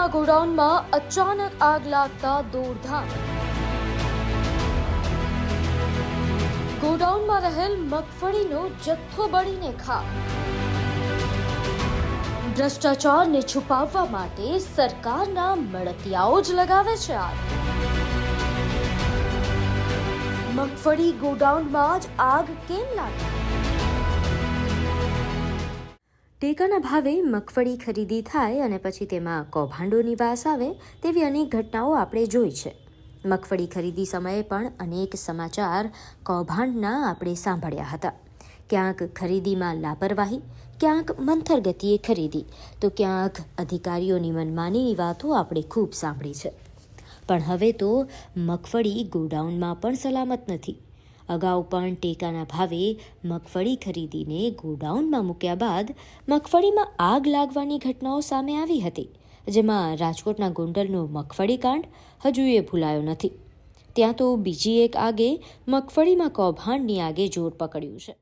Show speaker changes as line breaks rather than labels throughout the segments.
મગફળીના ગોડાઉનમાં અચાનક આગ લાગતા દોડધામ. ગોડાઉનમાં રહેલ મગફળીનો જથ્થો બળીને ખા ભ્રષ્ટાચારને છુપાવવા માટે સરકારના મળતિયાઓ જ લગાવે છે આગ. મગફળી ગોડાઉનમાં જ આગ કેમ લાગી? ટેકાના ભાવે મગફળી ખરીદી થાય અને પછી તેમાં કૌભાંડોની વાસ આવે તેવી અનેક ઘટનાઓ આપણે જોઈ છે. મગફળી ખરીદી સમયે પણ અનેક સમાચાર કૌભાંડના આપણે સાંભળ્યા હતા. ક્યાંક ખરીદીમાં લાપરવાહી, ક્યાંક મંથર ગતિએ ખરીદી, તો ક્યાંક અધિકારીઓની મનમાનીની વાતો આપણે ખૂબ સાંભળી છે. પણ હવે તો મગફળી ગોડાઉનમાં પણ સલામત નથી. અગાઉ પણ ટેકાના ભાવે મગફળી ખરીદીને ગોડાઉનમાં મૂક્યા બાદ મગફળીમાં આગ લાગવાની ઘટનાઓ સામે આવી હતી, જેમાં રાજકોટના ગોંડલનો મગફળી કાંડ હજુ એ ભૂલાયો નથી. ત્યાં તો બીજી એક આગે મગફળીમાં કૌભાંડની આગે જોર પકડ્યું છે.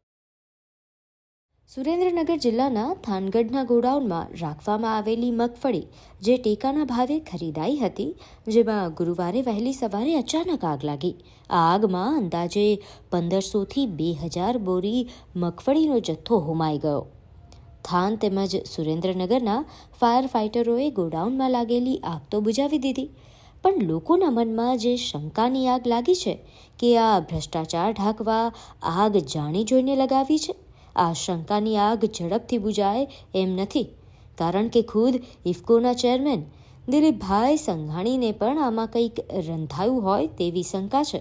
સુરેન્દ્રનગર જિલ્લાના થાનગઢના ગોડાઉનમાં રાખવામાં આવેલી મગફળી જે ટેકાના ભાવે ખરીદાઈ હતી, જેમાં ગુરુવારે વહેલી સવારે અચાનક આગ લાગી. આ આગમાં અંદાજે પંદરસોથી બે હજાર બોરી મગફળીનો જથ્થો હોમાઈ ગયો. થાન તેમજ સુરેન્દ્રનગરના ફાયર ફાઇટરોએ ગોડાઉનમાં લાગેલી આગ તો બુજાવી દીધી, પણ લોકોના મનમાં જે શંકાની આગ લાગી છે કે આ ભ્રષ્ટાચાર ઢાંકવા આગ જાણી જોઈને લગાવી છે? આ શંકાની આગ ઝડપથી બુજાય એમ નથી, કારણ કે ખુદ ઇફકોના ચેરમેન દિલીપભાઈ સંઘાણીને પણ આમાં કંઈક રંધાયું હોય તેવી શંકા છે.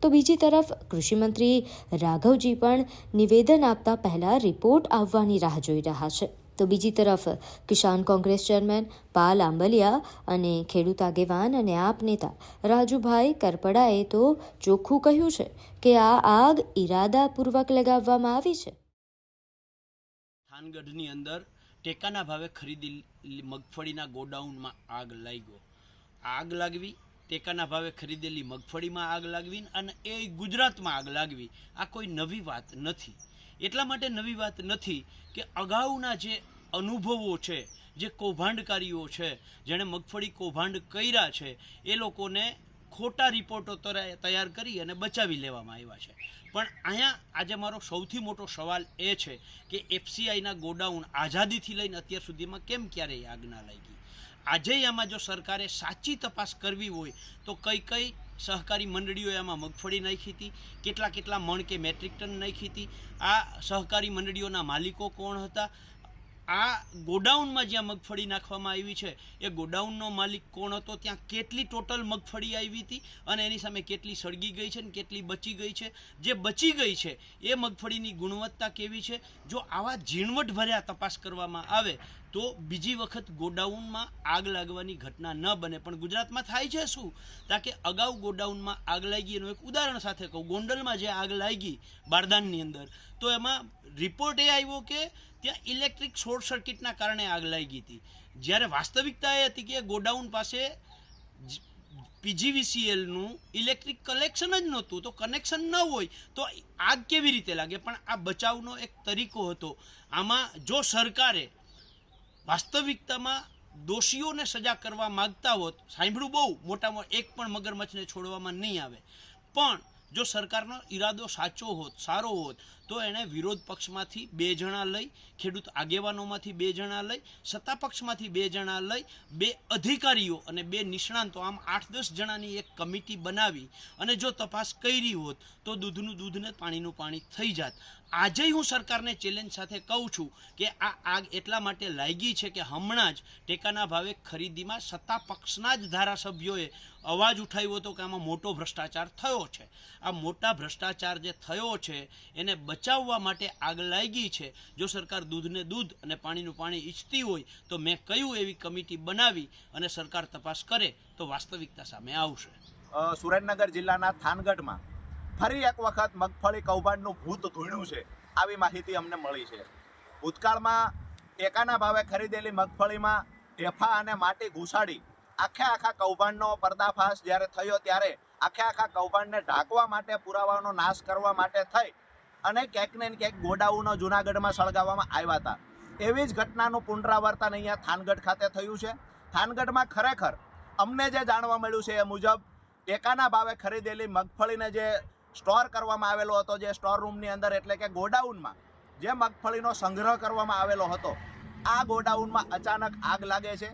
તો બીજી તરફ કૃષિમંત્રી રાઘવજી પણ નિવેદન આપતા પહેલાં રિપોર્ટ આવવાની રાહ જોઈ રહ્યા છે. તો બીજી તરફ કિસાન કોંગ્રેસ ચેરમેન પાલ આંબલિયા અને ખેડૂત આગેવાન અને આપ નેતા રાજુભાઈ કરપડાએ તો ચોખ્ખું કહ્યું છે કે આ આગ ઈરાદાપૂર્વક લગાવવામાં આવી છે.
થાનગઢની અંદર ટેકાના ભાવે ખરીદી મગફળીના ગોડાઉનમાં આગ લાગ્યો. આગ લાગવી, ટેકાના ભાવે ખરીદેલી મગફળીમાં આગ લાગવી અને એ ગુજરાતમાં આગ લાગવી, આ કોઈ નવી વાત નથી. એટલા માટે નવી વાત નથી કે અગાઉના જે અનુભવો છે, જે કૌભાંડકારીઓ છે, જેણે મગફળી કૌભાંડ કર્યા છે, એ લોકોને ખોટા રિપોર્ટો તૈયાર કરી અને બચાવી લેવામાં આવ્યા છે. પણ અહીંયા આજે મારો સૌથી મોટો સવાલ એ છે કે એફસીઆઈના ગોડાઉન આઝાદીથી લઈને અત્યાર સુધીમાં કેમ ક્યારેય આગ ના લાગી? આજે આમાં જો સરકારે સાચી તપાસ કરવી હોય, તો કઈ કઈ સહકારી મંડળીઓએ આમાં મગફળી નાખી હતી? કેટલા કેટલા મણ કે મેટ્રિક ટન નાખી હતી? આ સહકારી મંડળીઓના માલિકો કોણ હતા? આ ગોડાઉનમાં જ્યાં મગફળી નાખવામાં આવી છે, એ ગોડાઉનનો માલિક કોણ હતો? ત્યાં કેટલી ટોટલ મગફળી આવી હતી અને એની સામે કેટલી સળગી ગઈ છે ને કેટલી બચી ગઈ છે? જે બચી ગઈ છે, એ મગફળીની ગુણવત્તા કેવી છે? જો આવા ઝીણવટ ભર્યા તપાસ કરવામાં આવે તો બીજી વખત ગોડાઉનમાં આગ લાગવાની ઘટના ન બને. પણ ગુજરાતમાં થાય છે શું? તા કે અગાઉ ગોડાઉનમાં આગ લાગી એનું એક ઉદાહરણ સાથે કહું. ગોંડલમાં જે આગ લાગી બારદાનની અંદર, તો એમાં રિપોર્ટ એ આવ્યો કે ત્યાં ઇલેક્ટ્રિક શોર્ટ સર્કિટના કારણે આગ લાગી હતી. જ્યારે વાસ્તવિકતા એ હતી કે ગોડાઉન પાસે પીજીવીસીએલનું ઇલેક્ટ્રિક કલેક્શન જ નહોતું. તો કનેક્શન ન હોય તો આગ કેવી રીતે લાગે? પણ આ બચાવનો એક તરીકો હતો. આમાં જો સરકારે વાસ્તવિકતામાં દોષીઓને સજા કરવા માગતા હોત, સાંભળ્યું બહુ, મોટામાં એક પણ મગરમચ્છને છોડવામાં નહીં આવે. પણ જો સરકારનો ઈરાદો સાચો હોત, સારો હોત તો એણે વિરોધ પક્ષમાંથી બે જણા લઈ, ખેડૂત આગેવાનોમાંથી બે જણા લઈ, સત્તા પક્ષમાંથી બે જણા લઈ, બે અધિકારીઓ અને બે નિષ્ણાંતો, આમ આઠ દસ જણાની એક કમિટી બનાવી અને જો તપાસ કરી હોત તો દૂધનું દૂધને પાણીનું પાણી થઈ જાત. આજે હું સરકારને ચેલેન્જ સાથે કહું છું કે આ આગ એટલા માટે લાગી છે કે હમણાં જ ટેકાના ભાવે ખરીદીમાં સત્તા પક્ષના જ ધારાસભ્યોએ અવાજ ઉઠાવ્યો હતો કે આમાં મોટો ભ્રષ્ટાચાર થયો છે. આ મોટા ભ્રષ્ટાચાર જે થયો છે, એને બચાવવા માટે આગ લાગી છે. જો સરકાર દૂધને દૂધ અને પાણીનું પાણી ઈચ્છતી હોય, તો મેં કયું એવી કમિટી બનાવી અને સરકાર તપાસ કરે, તો વાસ્તવિકતા સામે આવશે.
સુરેન્દ્રનગર જિલ્લાના થાનગઢમાં ફરી એક વખત મગફળી કૌભાંડનું ભૂત ધૂણ્યું છે. આવી માહિતી અમને મળી છે. ભૂતકાળમાં ટેકાના ભાવે ખરીદેલી મગફળીમાં ઢેફા અને માટી ઘૂસાડી આખે આખા કૌભાંડનો પર્દાફાશ જ્યારે થયો ત્યારે આખે આખા કૌભાંડને ઢાંકવા માટે પુરાવાનો નાશ કરવા માટે થઈ અને ક્યાંક ને ક્યાંક ગોડાઉનો જુનાગઢમાં સળગાવવામાં આવ્યા હતા. એવી જ ઘટનાનું પુનરાવર્તન અહીંયા થાનગઢ ખાતે થયું છે. થાનગઢમાં ખરેખર અમને જે જાણવા મળ્યું છે એ મુજબ ટેકાના ભાવે ખરીદેલી મગફળીને જે સ્ટોર કરવામાં આવેલો હતો, જે સ્ટોર રૂમની અંદર એટલે કે ગોડાઉનમાં જે મગફળીનો સંગ્રહ કરવામાં આવેલો હતો, આ ગોડાઉનમાં અચાનક આગ લાગે છે.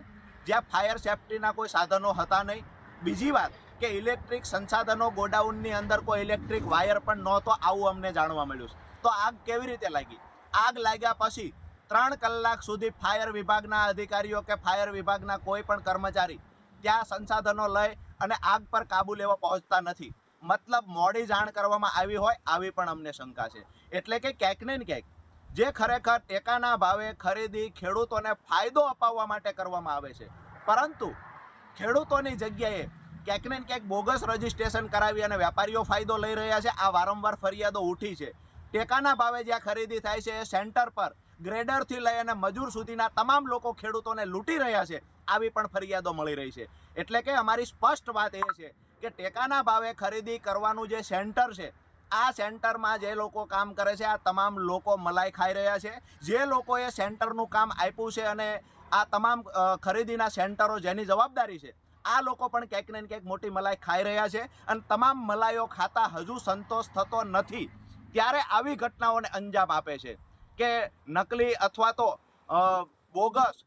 જ્યાં ફાયર સેફટીના કોઈ સાધનો હતા નહીં. બીજી વાત કે ઇલેક્ટ્રિક સંસાધનો ગોડાઉનની અંદર કોઈ ઇલેક્ટ્રિક વાયર પણ નહોતો, આવું અમને જાણવા મળ્યું છે. તો આગ કેવી રીતે લાગી? આગ લાગ્યા પછી ત્રણ કલાક સુધી ફાયર વિભાગના અધિકારીઓ કે ફાયર વિભાગના કોઈ પણ કર્મચારી ત્યાં સંસાધનો લઈ અને આગ પર કાબુ લેવા પહોંચતા નથી. મતલબ મોડી જાણ કરવામાં આવી હોય આવી પણ અમને શંકા છે. એટલે કે ક્યાંક ને ક્યાંક જે ખરેખર ટેકાના ભાવે ખરીદી ખેડૂતોને ફાયદો અપાવવા માટે કરવામાં આવે છે. પરંતુ ખેડૂતોની જગ્યાએ ક્યાંક ને ક્યાંક બોગસ રજીસ્ટ્રેશન કરાવી અને વેપારીઓ ફાયદો લઈ રહ્યા છે. આ વારંવાર ફરિયાદો ઉઠી છે. ટેકાના ભાવે જ્યાં ખરીદી થાય છે એ સેન્ટર પર ગ્રેડરથી લઈ અને મજૂર સુધીના તમામ લોકો ખેડૂતોને લૂંટી રહ્યા છે. આવી પણ ફરિયાદો મળી રહી છે. એટલે કે અમારી સ્પષ્ટ વાત એ છે કે ટેકાના ભાવે ખરીદી કરવાનું જે સેન્ટર છે, આ સેન્ટરમાં જે લોકો કામ કરે છે, આ તમામ લોકો મલાઈ ખાઈ રહ્યા છે. જે લોકોએ સેન્ટરનું કામ આપ્યું છે અને આ તમામ ખરીદીના સેન્ટરો જેની જવાબદારી છે આ લોકો પણ ક્યાંક ને ક્યાંક મોટી મલાઈ ખાઈ રહ્યા છે અને તમામ મલાઈઓ ખાતા હજુ સંતોષ થતો નથી. ત્યારે આવી ઘટનાઓને અંજામ આપે છે કે નકલી અથવા તો બોગસ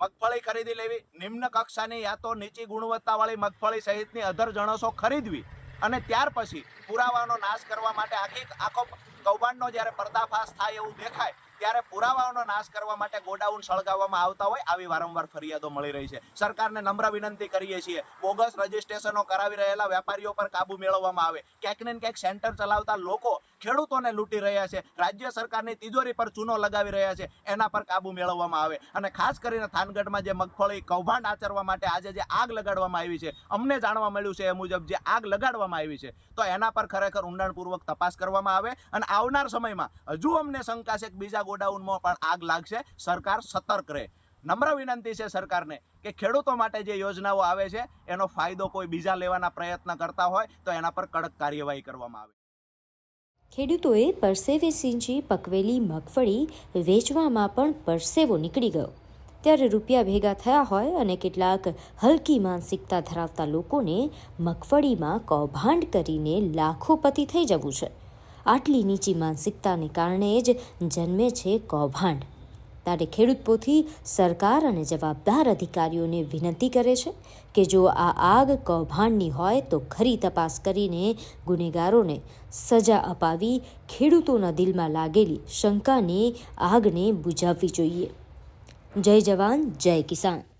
મગફળી ખરીદી લેવી, નિમ્ન કક્ષાની યા તો નીચી ગુણવત્તાવાળી મગફળી સહિતની અધર જણસો ખરીદવી અને ત્યાર પછી પુરાવાનો નાશ કરવા માટે આખી આખો કૌભાંડનો જ્યારે પર્દાફાશ થાય એવું દેખાય ત્યારે પુરાવાઓનો નાશ કરવા માટે ગોડાઉન સળગાવવામાં આવતા હોય આવી વારંવાર ફરિયાદો મળી રહી છે. સરકારને નમ્ર વિનંતી કરીએ છીએ. બોગસ રજીસ્ટ્રેશનો કરાવી રહેલા વેપારીઓ પર કાબુ મેળવવામાં આવે. ક્યાંક ને ક્યાંક સેન્ટર ચલાવતા લોકો ખેડૂતોને લૂંટી રહ્યા છે. રાજ્ય સરકારની તિજોરી પર ચૂનો લગાવી રહ્યા છે. એના પર કાબુ મેળવવામાં આવે. અને ખાસ કરીને થાનગઢમાં જે મગફળી કૌભાંડ આચરવા માટે આજે જે આગ લગાડવામાં આવી છે, અમને જાણવા મળ્યું છે એ મુજબ જે આગ લગાડવામાં આવી છે, તો એના પર ખરેખર ઊંડાણપૂર્વક તપાસ કરવામાં આવે. અને આવનાર સમયમાં હજુ અમને શંકા છે કે બીજા ગોડાઉનમાં પણ આગ લાગશે. સરકાર સતર્ક રહે. નમ્ર વિનંતી છે સરકારને કે ખેડૂતો માટે જે યોજનાઓ આવે છે, એનો ફાયદો કોઈ બીજા લેવાના પ્રયત્ન કરતા હોય, તો એના પર કડક કાર્યવાહી કરવામાં આવે.
ખેડૂતોએ પરસેવે સિંચી, પકવેલી, મગફળી વેચવામાં પણ પરસેવો નીકળી ગયો. ત્યારે રૂપિયા ભેગા થયા હોય અને કેટલાક હલકી માનસિકતા ધરાવતા લોકોને મગફળીમાં કૌભાંડ કરીને લાખોપતિ થઈ જવું છે. આટલી નીચી માનસિકતાને કારણે જ જન્મે છે કૌભાંડ. ત્યારે ખેડૂત પોથી સરકાર અને જવાબદાર અધિકારીઓને વિનંતી કરે છે કે જો આ આગ કૌભાંડની હોય તો ખરી તપાસ કરીને ગુનેગારોને સજા અપાવી ખેડૂતોના દિલમાં લાગેલી શંકાની, આગને બુઝાવવી જોઈએ. જય જવાન, જય કિસાન.